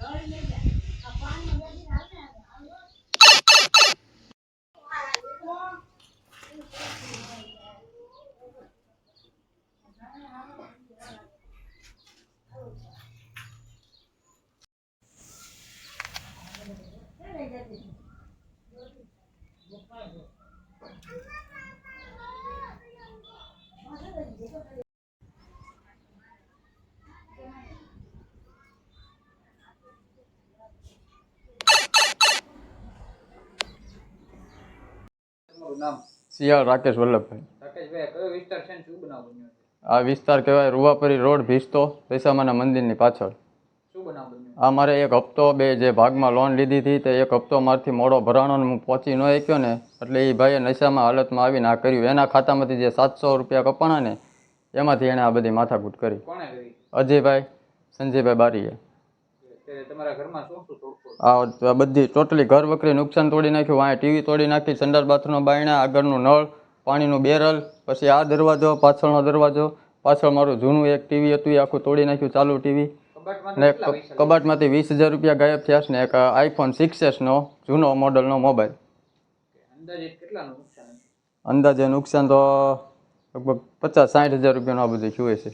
Olha, Siyal Rakesh Vallabhbhai. આ વિસ્તાર કહેવાય રૂવાપરી રોડ ભીસ્તો પૈસામાના મંદિરની પાછળ. આ મારે એક હપ્તો બે જે ભાગમાં લોન લીધી હતી તે એક હપ્તો મારથી મોડો ભરાણો હું પહોંચી ન શક્યો ને એટલે એ ભાઈએ નશામાં હાલતમાં આવીને આ કર્યું. એના ખાતામાંથી જે સાતસો રૂપિયા કપાણા ને એમાંથી એણે આ બધી માથાકૂટ કરી. અજયભાઈ સંજયભાઈ બારીએ. આ બધી ટોટલી ઘર વખરી નુકસાન તોડી નાખ્યું. વાંહે ટીવી તોડી નાખી સંડાસ બાથરૂમનો બાયણા આગળનું નળ પાણીનું બેરલ પછી આ દરવાજો પાછળનો દરવાજો. પાછળ મારું જૂનું એક ટીવી હતું એ આખું તોડી નાખ્યું ચાલુ ટીવી. ને કબાટમાંથી વીસ હજાર રૂપિયા ગાયબ થયા છે ને એક આઈફોન સિક્સ એસનો જૂનો મોડલનો મોબાઈલ. અંદાજે નુકસાન અંદાજે નુકસાન તો લગભગ પચાસ સાઠ હજાર રૂપિયાનું આ બધું થયું છે